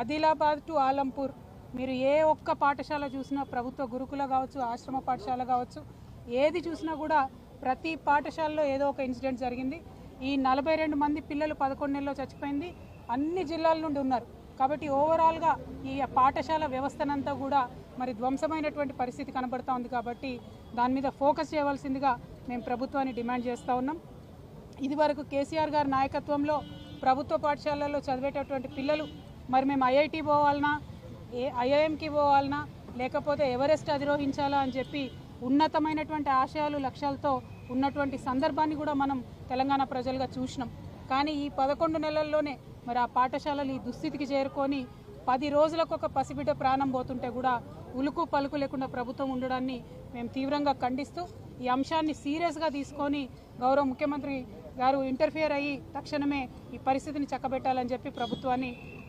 Adilabad to Alampur. మీరు ఏ ఒక్క పాఠశాల చూసినా ప్రభుత్వ గురుకుల కావచ్చు ఆశ్రమ పాఠశాల కావచ్చు ఏది చూసినా కూడా ప్రతి పాఠశాలలో ఏదో ఒక ఇన్సిడెంట్ జరిగింది. ఈ నలభై రెండు మంది పిల్లలు పదకొండు నెలల్లో చచ్చిపోయింది. అన్ని జిల్లాల నుండి ఉన్నారు. కాబట్టి ఓవరాల్గా ఈ పాఠశాల వ్యవస్థనంతా కూడా మరి ధ్వంసమైనటువంటి పరిస్థితి కనబడుతూ ఉంది కాబట్టి దాని మీద ఫోకస్ చేయవలసిందిగా మేము ప్రభుత్వాన్ని డిమాండ్ చేస్తూ ఉన్నాం. ఇదివరకు కేసీఆర్ గారి నాయకత్వంలో ప్రభుత్వ పాఠశాలల్లో చదివేటటువంటి పిల్లలు మరి మేము ఐఐటి పోవాలనా? ఏ ఐఐఎంకి పోవాలనా? లేకపోతే ఎవరెస్ట్ అధిరోహించాలా అని చెప్పి ఉన్నతమైనటువంటి ఆశయాలు లక్ష్యాలతో ఉన్నటువంటి సందర్భాన్ని కూడా మనం తెలంగాణ ప్రజలుగా చూసినాం. కానీ ఈ పదకొండు నెలల్లోనే మరి ఆ పాఠశాలలు ఈ దుస్థితికి చేరుకొని పది రోజులకు ఒక పసిబిడ్డ ప్రాణం పోతుంటే కూడా ఉలుకు పలుకు లేకుండా ప్రభుత్వం ఉండడాన్ని మేము తీవ్రంగా ఖండిస్తూ ఈ అంశాన్ని సీరియస్గా తీసుకొని గౌరవ ముఖ్యమంత్రి గారు ఇంటర్ఫియర్ అయ్యి తక్షణమే ఈ పరిస్థితిని చక్కబెట్టాలని చెప్పి ప్రభుత్వాన్ని